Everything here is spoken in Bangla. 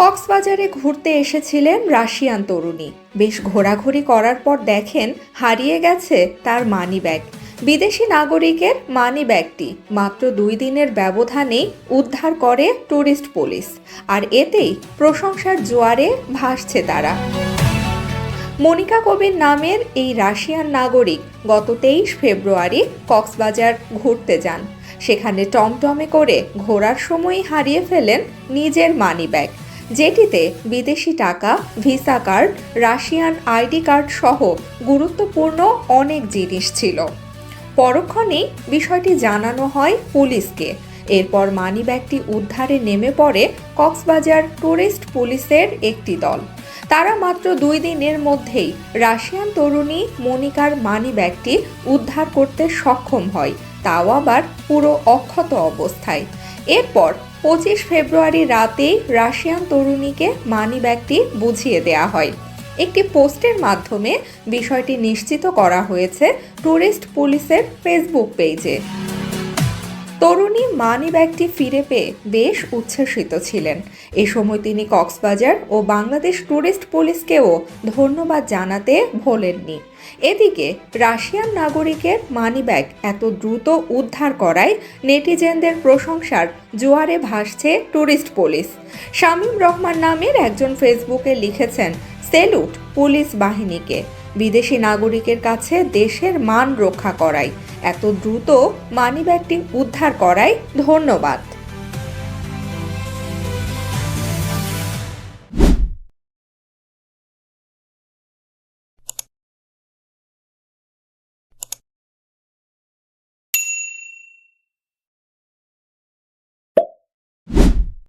কক্সবাজারে ঘুরতে এসেছিলেন রাশিয়ান তরুণী। বেশ ঘোরাঘুরি করার পর দেখেন হারিয়ে গেছে তার মানি ব্যাগ বিদেশি নাগরিকের মানি ব্যাগটি মাত্র দুই দিনের ব্যবধানেই উদ্ধার করে ট্যুরিস্ট পুলিশ আর এতেই প্রশংসার জোয়ারে ভাসছে তারা। মনিকা কবির নামের এই রাশিয়ান নাগরিক গত তেইশ ফেব্রুয়ারি কক্সবাজার ঘুরতে যান। সেখানে টমটমে করে ঘোরার সময়ই হারিয়ে ফেলেন নিজের মানিব্যাগ যেটিতে বিদেশি টাকা, visa card, Russian ID card সহ গুরুত্বপূর্ণ অনেক জিনিস ছিল। পরক্ষণেই বিষয়টি জানানো হয় পুলিশকে। এরপর মানিব্যাগটি উদ্ধারে নেমে পড়ে কক্সবাজার ট্যুরিস্ট পুলিশের একটি দল। তারা মাত্র দুই দিনের মধ্যেই রাশিয়ান তরুণী মনিকার মানিব্যাগটি উদ্ধার করতে সক্ষম হয়, তাও আবার পুরো অক্ষত অবস্থায়। এরপর পঁচিশ ফেব্রুয়ারি রাতে রাশিয়ান তরুণীকে মানি মানিব্যাগটি বুঝিয়ে দেয়া হয়। একটি পোস্টের মাধ্যমে বিষয়টি নিশ্চিত করা হয়েছে ট্যুরিস্ট পুলিশের ফেসবুক পেজে। তরুণী মানি ব্যাগটি ফিরে পেয়ে বেশ উচ্ছ্বসিত ছিলেন। এ সময় তিনি কক্সবাজার ও বাংলাদেশ ট্যুরিস্ট পুলিশকেও ধন্যবাদ জানাতে ভোলেননি। এদিকে রাশিয়ান নাগরিকের মানিব্যাগ এত দ্রুত উদ্ধার করায় নেটিজেনদের প্রশংসার জোয়ারে ভাসছে ট্যুরিস্ট পুলিশ। শামীম রহমান নামের একজন ফেসবুকে লিখেছেন, সেলুট পুলিশ বাহিনীকে। বিদেশি নাগরিকের কাছে দেশের মান রক্ষা করাই। এত দ্রুত মানি ব্যাগটি উদ্ধার করাই ধন্যবাদ।